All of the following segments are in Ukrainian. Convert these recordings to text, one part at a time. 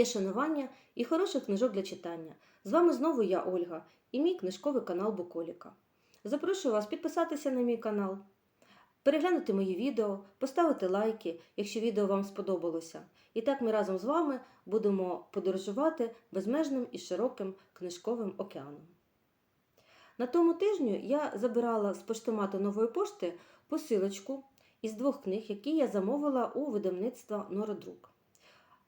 моє шанування і хороших книжок для читання. З вами знову я, Ольга, і мій книжковий канал Буколіка. Запрошую вас підписатися на мій канал, переглянути мої відео, поставити лайки, якщо відео вам сподобалося. І так ми разом з вами будемо подорожувати безмежним і широким книжковим океаном. На тому тижню я забирала з поштомату нової пошти посилочку із двох книг, які я замовила у видавництва Нородрук.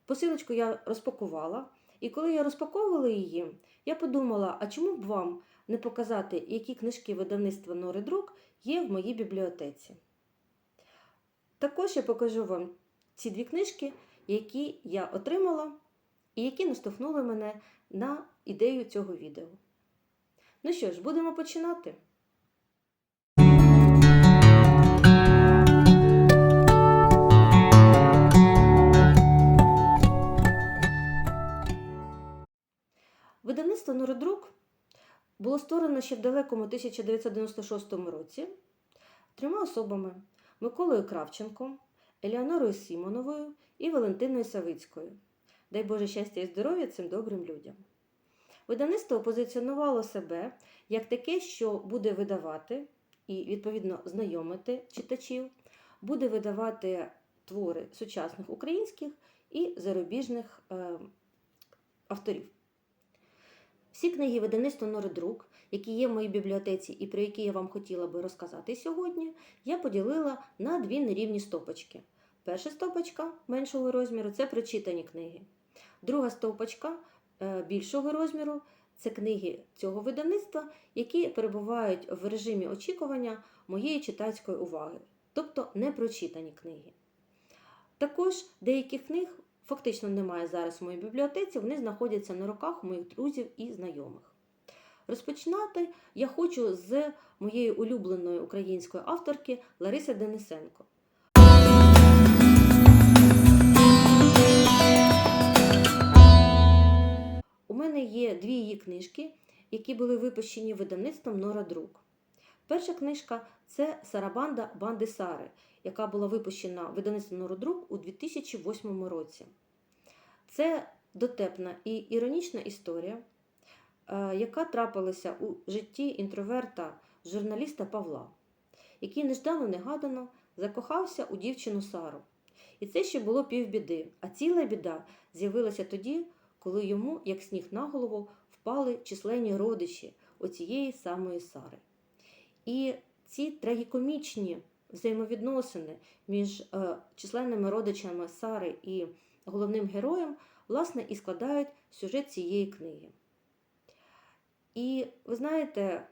Посилочку я розпакувала, і коли я розпаковувала її, я подумала, а чому б вам не показати, які книжки видавництва Норидрук є в моїй бібліотеці. Також я покажу вам ці дві книжки, які я отримала і які наштовхнули мене на ідею цього відео. Ну що ж, будемо починати. Видавництво Нородрук було створено ще в далекому 1996 році трьома особами Миколою Кравченком, Еліанорою Сімоновою і Валентиною Савицькою. Дай Боже щастя і здоров'я цим добрим людям. Видавництво позиціонувало себе як таке, що буде видавати і, відповідно, знайомити читачів, буде видавати твори сучасних українських і зарубіжних е, авторів. Всі книги видавництва Нородрук, які є в моїй бібліотеці і про які я вам хотіла би розказати сьогодні, я поділила на дві нерівні стопочки. Перша стопочка меншого розміру це прочитані книги. Друга стопочка е, більшого розміру це книги цього видавництва, які перебувають в режимі очікування моєї читацької уваги, тобто непрочитані книги. Також деяких книг фактично немає зараз в моїй бібліотеці, вони знаходяться на руках моїх друзів і знайомих. Розпочинати я хочу з моєї улюбленої української авторки Лариси Денисенко. У мене є дві її книжки, які були випущені видавництвом Нора Друк. Перша книжка це Сарабанда Банди Сари, яка була випущена видавництвом Нора Друк у 2008 році. Це дотепна і іронічна історія, е, яка трапилася у житті інтроверта журналіста Павла, який неждано-негадано закохався у дівчину Сару. І це ще було півбіди, а ціла біда з'явилася тоді, коли йому, як сніг на голову, впали численні родичі оцієї самої Сари. І ці трагікомічні взаємовідносини між е, численними родичами Сари і головним героєм, власне, і складають сюжет цієї книги. І ви знаєте,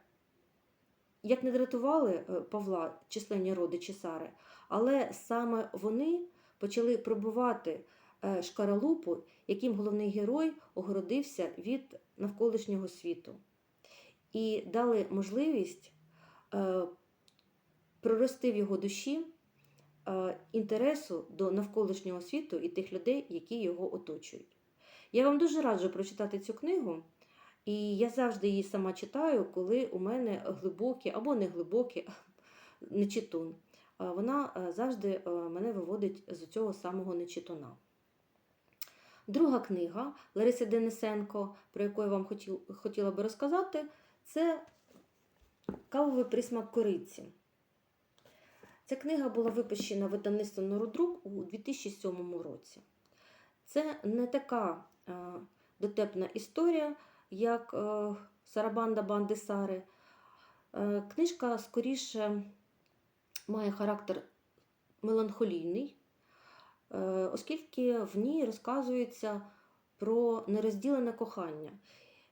як не дратували е, Павла численні родичі Сари, але саме вони почали пробувати е, шкаралупу, яким головний герой огородився від навколишнього світу, і дали можливість е, прорости в його душі інтересу до навколишнього світу і тих людей, які його оточують. Я вам дуже раджу прочитати цю книгу, і я завжди її сама читаю, коли у мене глибокі або не глибокі нечитун. Вона завжди мене виводить з цього самого нечитуна. Друга книга Лариси Денисенко, про яку я вам хотіла би розказати, це Кавовий присмак кориці. Ця книга була випущена видавництвом Нородрук у 2007 році. Це не така е, дотепна історія, як е, Сарабанда Банди Сари. Е, книжка скоріше має характер меланхолійний, оскільки в ній розказується про нерозділене кохання,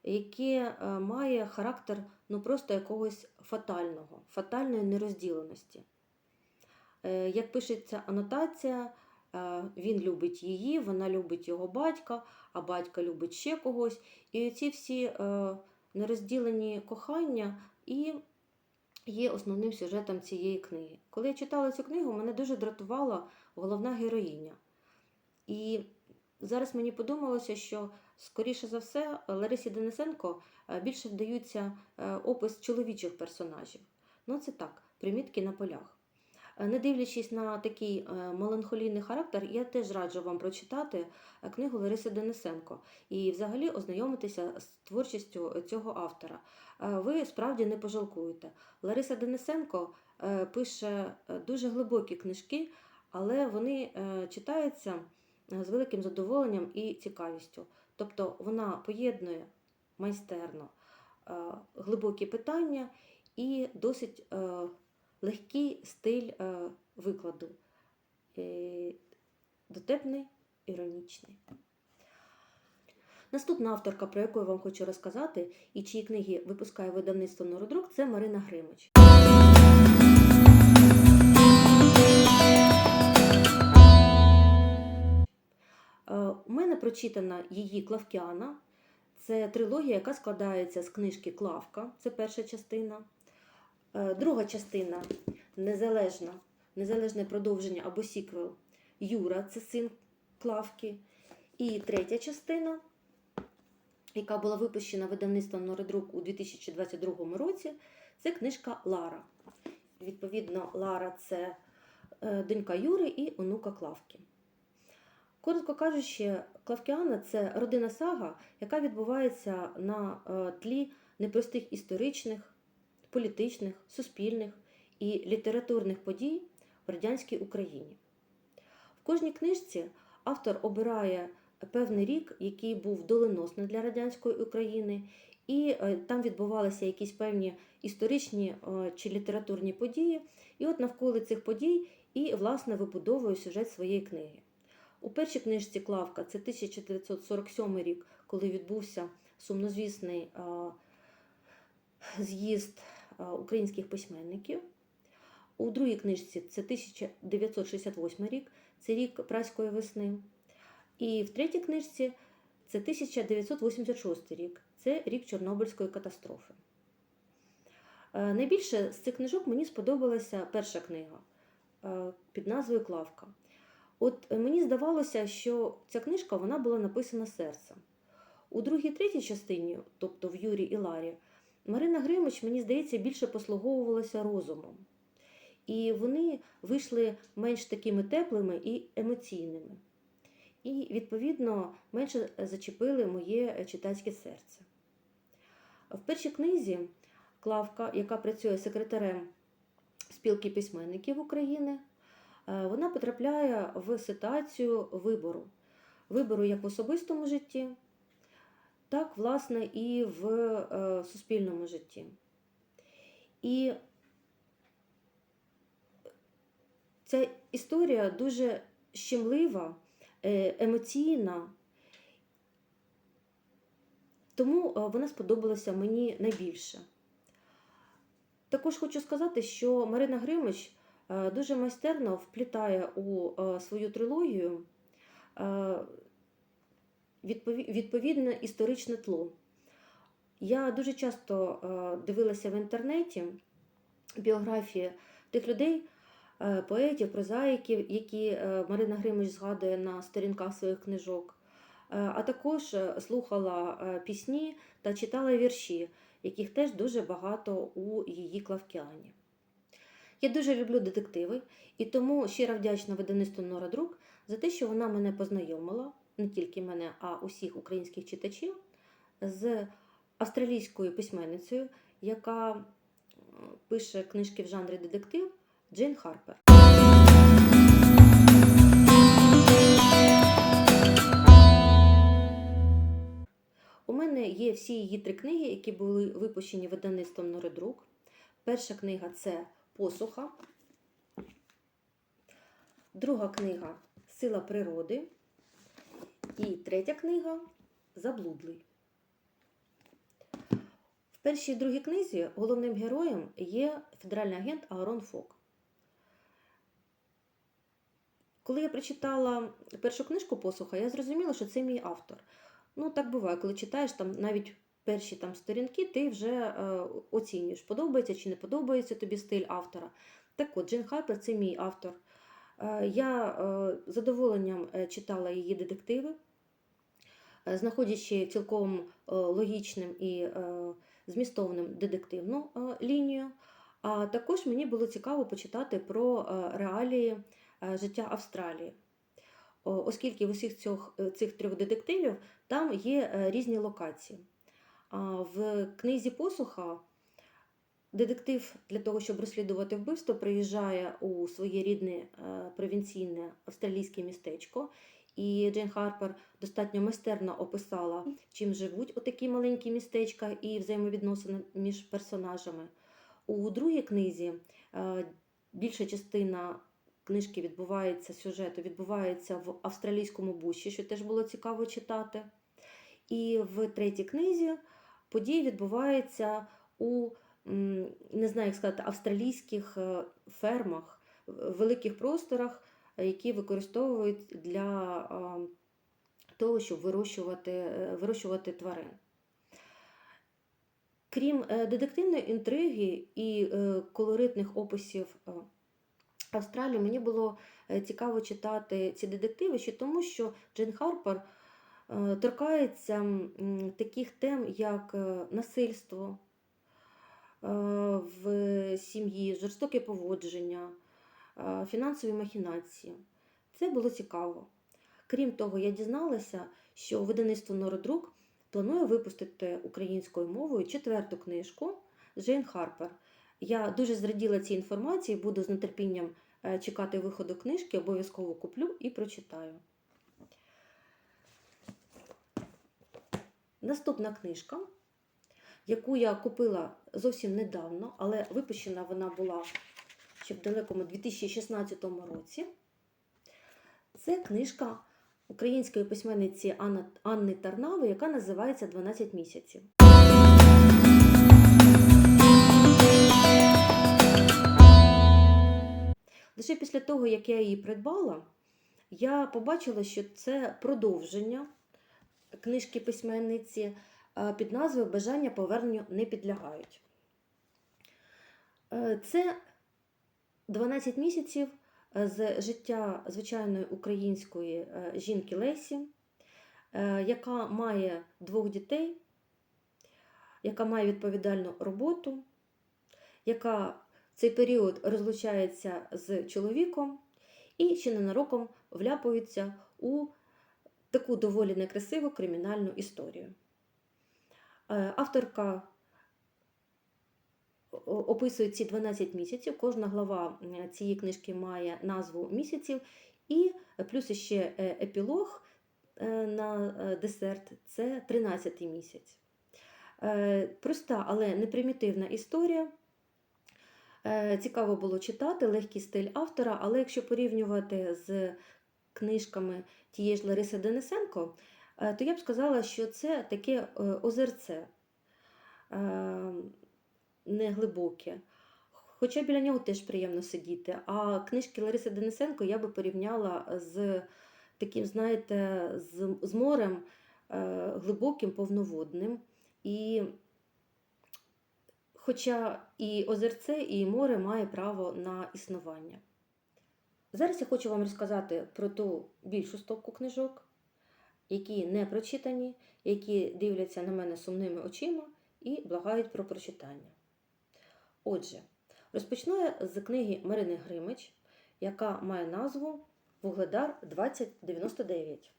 яке має характер ну, просто якогось фатального, фатальної нерозділеності. Е, як пишеться анотація, е, він любить її, вона любить його батька, а батька любить ще когось. І ці всі е, нерозділені кохання і є основним сюжетом цієї книги. Коли я читала цю книгу, мене дуже дратувала головна героїня. І зараз мені подумалося, що, скоріше за все, Ларисі Денисенко більше вдаються опис чоловічих персонажів. Ну, це так, примітки на полях. Не дивлячись на такий е, меланхолійний характер, я теж раджу вам прочитати е, книгу Лариси Денисенко і взагалі ознайомитися з творчістю цього автора. Е, Ви справді не пожалкуєте. Лариса Денисенко пише дуже глибокі книжки, але вони читаються з великим задоволенням і цікавістю. Тобто вона поєднує майстерно глибокі питання і досить легкий стиль е, викладу, е, дотепний, іронічний. Наступна авторка, про яку я вам хочу розказати, і чиї книги випускає видавництво Народрук, це Марина Гримич. Е, У мене прочитана її Клавкіана. Це трилогія, яка складається з книжки Клавка, це перша частина. Е, Друга частина незалежна, незалежне продовження або сіквел Юра, це син Клавки. І третя частина, яка була випущена видавництвом Норидрук у 2022 році, це книжка Лара. Відповідно, Лара це е, донька Юри і онука Клавки. Коротко кажучи, Клавкіана це родина сага, яка відбувається на е, тлі непростих історичних, політичних, суспільних і літературних подій в радянській Україні. В кожній книжці автор обирає певний рік, який був доленосний для радянської України, і е, там відбувалися якісь певні історичні е, чи літературні події. І от навколо цих подій і, власне, вибудовує сюжет своєї книги. У першій книжці Клавка це 1947 рік, коли відбувся сумнозвісний з'їзд а, українських письменників. У другій книжці це 1968 рік, це рік праської весни. І в третій книжці це 1986 рік, це рік Чорнобильської катастрофи. Е, Найбільше з цих книжок мені сподобалася перша книга е, під назвою Клавка. От е, мені здавалося, що ця книжка вона була написана серцем. У другій третій частині, тобто в Юрі і Ларі, Марина Гримич, мені здається, більше послуговувалася розумом. І вони вийшли менш такими теплими і емоційними. І, відповідно, менше зачепили моє читацьке серце. В першій книзі Клавка, яка працює секретарем спілки письменників України, е, вона потрапляє в ситуацію вибору. Вибору як в особистому житті, так, власне, і в е, суспільному житті. І ця історія дуже щемлива, е, емоційна, тому е, вона сподобалася мені найбільше. Також хочу сказати, що Марина Гримич дуже майстерно вплітає у свою трилогію відповідне історичне тло. Я дуже часто е, дивилася в інтернеті біографії тих людей, е, поетів, прозаїків, які е, Марина Гримич згадує на сторінках своїх книжок, а також слухала пісні та читала вірші, яких теж дуже багато у її клавкіані. Я дуже люблю детективи, і тому щиро вдячна видавництву Нора Друк за те, що вона мене познайомила, не тільки мене, а усіх українських читачів, з австралійською письменницею, яка пише книжки в жанрі детектив Джейн Харпер. У мене є всі її три книги, які були випущені видавництвом Норидрук. Перша книга це Посуха. Друга книга Сила природи. І третя книга Заблудлий. В першій і другій книзі головним героєм є федеральний агент Аарон Фок. Коли я прочитала першу книжку Посуха, я зрозуміла, що це мій автор. Ну, так буває, коли читаєш там навіть перші там сторінки, ти вже е, оцінюєш, подобається чи не подобається тобі стиль автора. Так от, Джин Харпер це мій автор. Е, я е, з задоволенням е, читала її детективи, знаходячи цілком е, логічним і е, змістовним детективну е, лінію. А також мені було цікаво почитати про е, реалії е, життя Австралії. Оскільки в усіх цих, цих трьох детективів там є е, різні локації. В книзі посуха детектив для того, щоб розслідувати вбивство, приїжджає у своє рідне е, провінційне австралійське містечко. І Джейн Харпер достатньо майстерно описала, чим живуть отакі маленькі містечка і взаємовідносини між персонажами. У другій книзі е, більша частина книжки відбувається, сюжету відбувається в австралійському буші, що теж було цікаво читати. І в третій книзі події відбуваються у не знаю, як сказати, австралійських е, фермах, великих просторах, які використовують для того, щоб вирощувати, е, вирощувати тварин. Крім е, детективної інтриги і е, колоритних описів Австралії, мені було цікаво читати ці детективи, ще тому що Джейн Харпер торкається таких тем, як насильство в сім'ї, жорстоке поводження, фінансові махінації. Це було цікаво. Крім того, я дізналася, що видавництво Нородрук планує випустити українською мовою четверту книжку Джейн Харпер. Я дуже зраділа цій інформації, буду з нетерпінням е, чекати виходу книжки, обов'язково куплю і прочитаю. Наступна книжка, яку я купила зовсім недавно, але випущена вона була ще в далекому 2016 році. Це книжка української письменниці Анни Тарнави, яка називається «12 місяців. Лише після того, як я її придбала, я побачила, що це продовження книжки письменниці під назвою Бажання поверненню не підлягають. Е, Це 12 місяців е, з життя звичайної української е, жінки Лесі, е, яка має двох дітей, яка має відповідальну роботу, яка в цей період розлучається з чоловіком і ще ненароком вляпується у таку доволі некрасиву кримінальну історію. Авторка о- описує ці 12 місяців. Кожна глава цієї книжки має назву місяців, і плюс ще е, епілог е, на е, десерт це 13 місяць. Проста, але непримітивна історія. Цікаво було читати, легкий стиль автора, але якщо порівнювати з книжками тієї ж Лариси Денисенко, то я б сказала, що це таке озерце е, неглибоке. Хоча біля нього теж приємно сидіти. А книжки Лариси Денисенко я би порівняла з таким, знаєте, з, з морем е, глибоким, повноводним. І хоча і озерце, і море має право на існування. Зараз я хочу вам розказати про ту більшу стопку книжок, які не прочитані, які дивляться на мене сумними очима і благають про прочитання. Отже, розпочну я з книги Марини Гримич, яка має назву Вугледар 2099.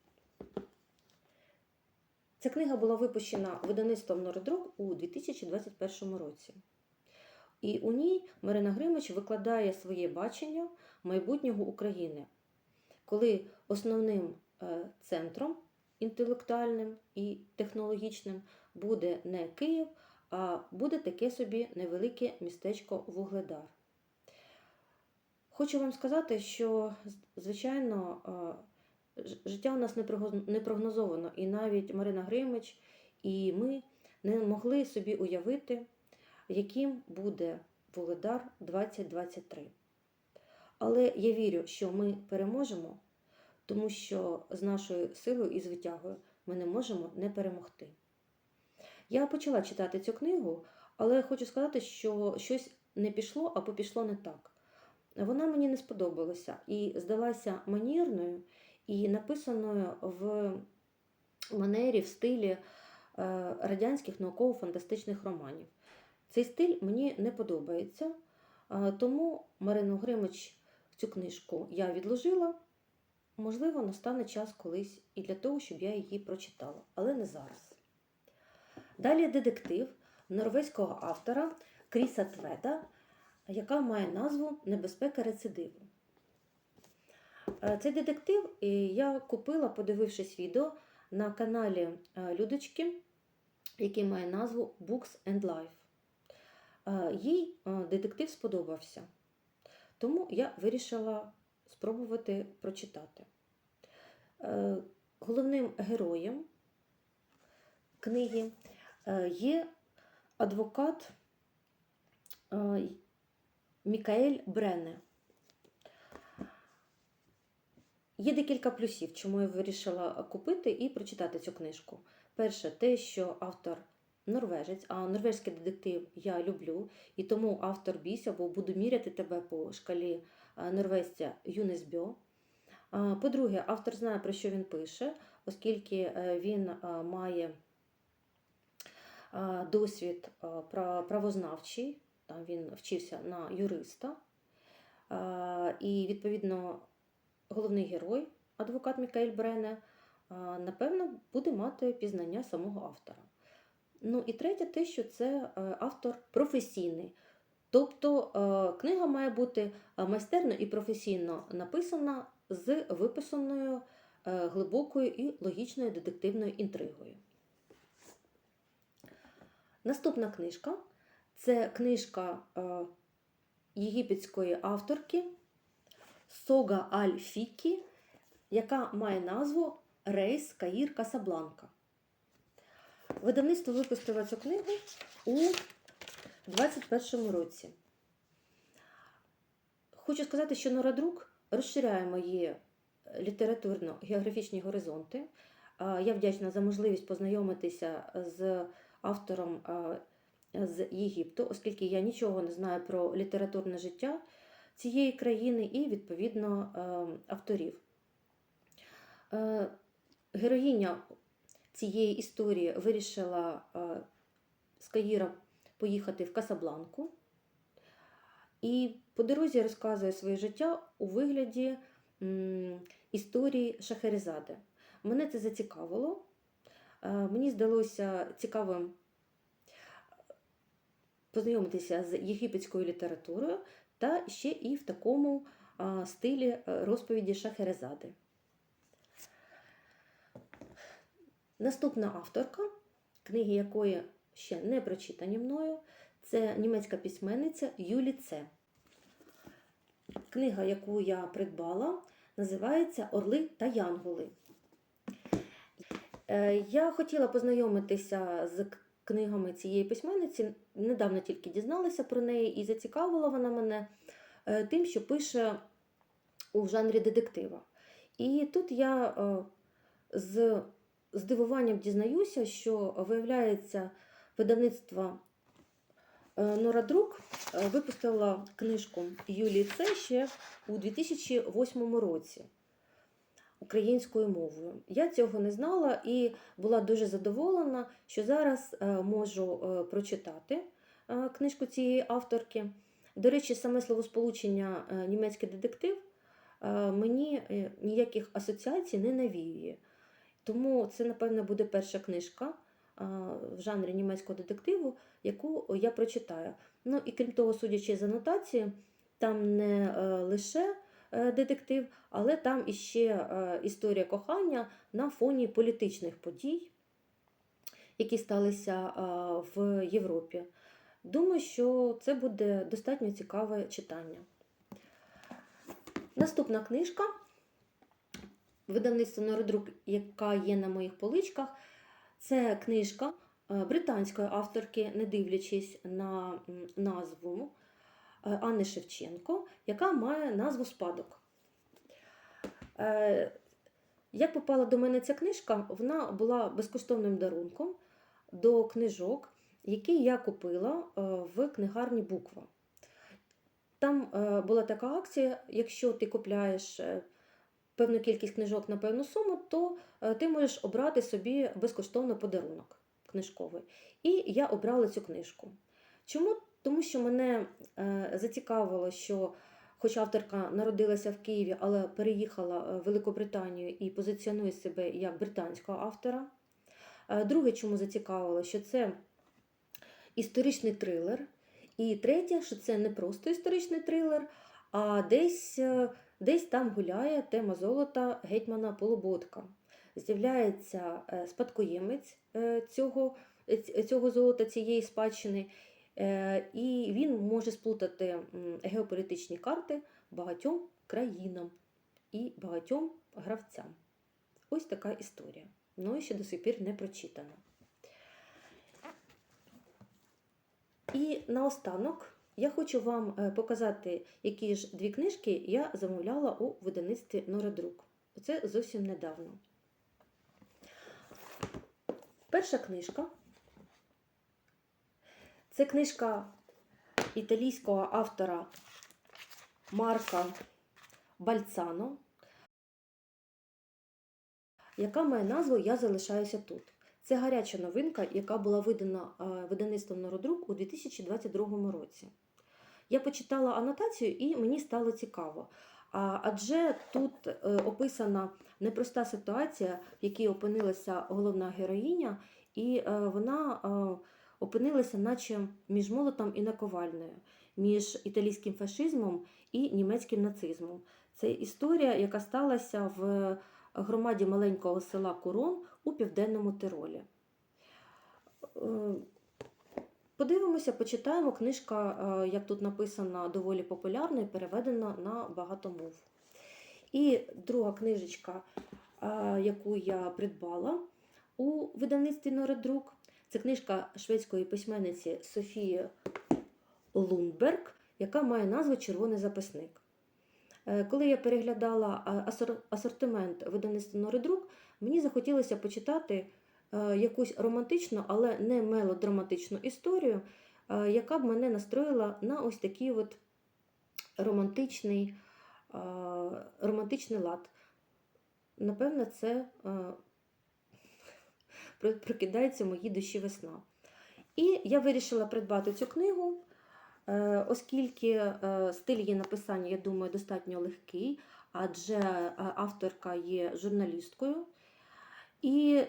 Ця книга була випущена видавництвом Нородрук у 2021 році. І у ній Марина Гримич викладає своє бачення майбутнього України, коли основним е, центром інтелектуальним і технологічним буде не Київ, буде таке собі невелике містечко Вугледар. Хочу вам сказати, що, звичайно, життя у нас не прогнозовано, і навіть Марина Гримич і ми не могли собі уявити, яким буде Вугледар 2023. Але я вірю, що ми переможемо, тому що з нашою силою і звитягою ми не можемо не перемогти. Я почала читати цю книгу, але хочу сказати, що щось не пішло або пішло не так. Вона мені не сподобалася і здалася манірною і написаною в манері, в стилі е, радянських науково-фантастичних романів. Цей стиль мені не подобається, Е, Тому Марину Гримич цю книжку я відложила. Можливо, настане час колись і для того, щоб я її прочитала, але не зараз. Далі детектив норвезького автора Кріса Тведа, яка має назву Небезпека рецидиву. Е, Цей детектив я купила, подивившись відео на каналі е, Людочки, який має назву Books and Life. Е, Їй детектив сподобався, тому я вирішила спробувати прочитати. Головним героєм книги є адвокат е, Мікаель Брене. Є декілька плюсів, чому я вирішила купити і прочитати цю книжку. Перше, те, що автор норвежець, а норвезький детектив я люблю, і тому автор бійся, бо буду міряти тебе по шкалі е, норвезця Юнесбьо. По-друге, автор знає, про що він пише, оскільки е, він е, має е, досвід е, правознавчий, там він вчився на юриста. Е, І, відповідно, головний герой, адвокат Мікаель Брене, е, напевно, буде мати пізнання самого автора. Ну і третє, те, що це е, автор професійний. Тобто е, книга має бути е, майстерно і професійно написана з виписаною е, глибокою і логічною детективною інтригою. Наступна книжка це книжка е, єгипетської авторки Сога Аль Фікі, яка має назву Рейс Каїр Касабланка. Видавництво випустило цю книгу у 2021 році. Хочу сказати, що Нора Друк розширяє мої літературно-географічні горизонти. Я вдячна за можливість познайомитися з автором з Єгипту, оскільки я нічого не знаю про літературне життя цієї країни і, відповідно, е, авторів. Е, Героїня цієї історії вирішила е, з Каїра поїхати в Касабланку. І по дорозі розказує своє життя у вигляді історії Шахерезади. Мене це зацікавило. Е, Мені здалося цікавим познайомитися з єгипетською літературою та ще і в такому стилі е, розповіді Шахерезади. Наступна авторка, книги якої ще не прочитані мною, це німецька письменниця Юлі Це. Книга, яку я придбала, називається Орли та Янголи. Е, Я хотіла познайомитися з книгами цієї письменниці. Недавно тільки дізналася про неї і зацікавила вона мене е, тим, що пише у жанрі детектива. І тут я е, з здивуванням дізнаюся, що виявляється видавництво Нора Друк випустила книжку Юлії Це ще у 2008 році українською мовою. Я цього не знала і була дуже задоволена, що зараз е, можу е, прочитати е, книжку цієї авторки. До речі, саме словосполучення німецький детектив мені ніяких асоціацій не навіює. Тому це, напевно, буде перша книжка в жанрі німецького детективу, яку я прочитаю. Ну і крім того, судячи з анотації, там не лише детектив, але там іще е, історія кохання на фоні політичних подій, які сталися е, в Європі. Думаю, що це буде достатньо цікаве читання. Наступна книжка видавництво Нородрук, яка є на моїх поличках, це книжка е, британської авторки, не дивлячись на назву е, Анни Шевченко, яка має назву Спадок. Е, Як попала до мене ця книжка, вона була безкоштовним дарунком до книжок, які я купила е, в книгарні Буква. Там е, була така акція: якщо ти купляєш е, певну кількість книжок на певну суму, то е, ти можеш обрати собі безкоштовно подарунок книжковий. І я обрала цю книжку. Чому тому що мене е, зацікавило, що хоч авторка народилася в Києві, але переїхала в Великобританію і позиціонує себе як британського автора. Е, Друге, чому зацікавило, що це історичний трилер. І третє, що це не просто історичний трилер, а десь, е, десь там гуляє тема золота гетьмана Полуботка. З'являється е, спадкоємець е, цього, е, цього золота, цієї спадщини, е, і він може сплутати геополітичні карти багатьом країнам і багатьом гравцям. Ось така історія. Ну і ще до сих пір не прочитана. І наостанок я хочу вам е, показати, які ж дві книжки я замовляла у видавництві Нородрук. Це зовсім недавно. Перша книжка це книжка італійського автора Марка Бальцано, яка має назву Я залишаюся тут. Це гаряча новинка, яка була видана е, видавництвом Народрук у 2022 році. Я почитала анотацію і мені стало цікаво. Адже тут е, описана непроста ситуація, в якій опинилася головна героїня, і е, вона опинилася, наче між молотом і наковальнею, між італійським фашизмом і німецьким нацизмом. Це історія, яка сталася в громаді маленького села Курон у південному Тиролі. Е, Подивимося, почитаємо. Книжка, е, як тут написано, доволі популярна і переведена на багато мов. І друга книжечка, е, яку я придбала у видавництві Нородрук, це книжка шведської письменниці Софії Лундберг, яка має назву Червоний записник. Е, Коли я переглядала асортимент видавництва Нородрук, мені захотілося почитати е, якусь романтичну, але не мелодраматичну історію, е, яка б мене настроїла на ось такий от романтичний, романтичний лад. Напевно, це прокидається в моїй душі весна. І я вирішила придбати цю книгу, е, оскільки е, стиль її написання, я думаю, достатньо легкий, адже е, авторка є журналісткою. І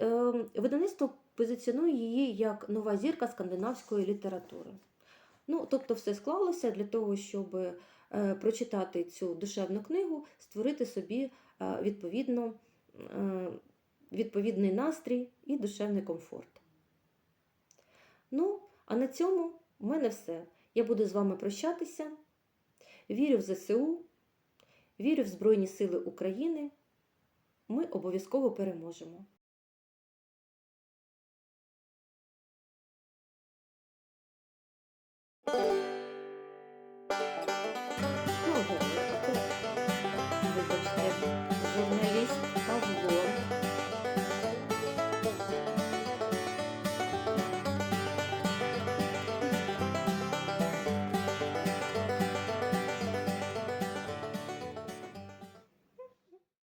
видавництво позиціонує її як нова зірка скандинавської літератури. Ну, тобто, все склалося для того, щоб прочитати цю душевну книгу, створити собі відповідно, відповідний настрій і душевний комфорт. Ну, а на цьому в мене все. Я буду з вами прощатися. Вірю в ЗСУ, вірю в Збройні Сили України. Ми обов'язково переможемо. You.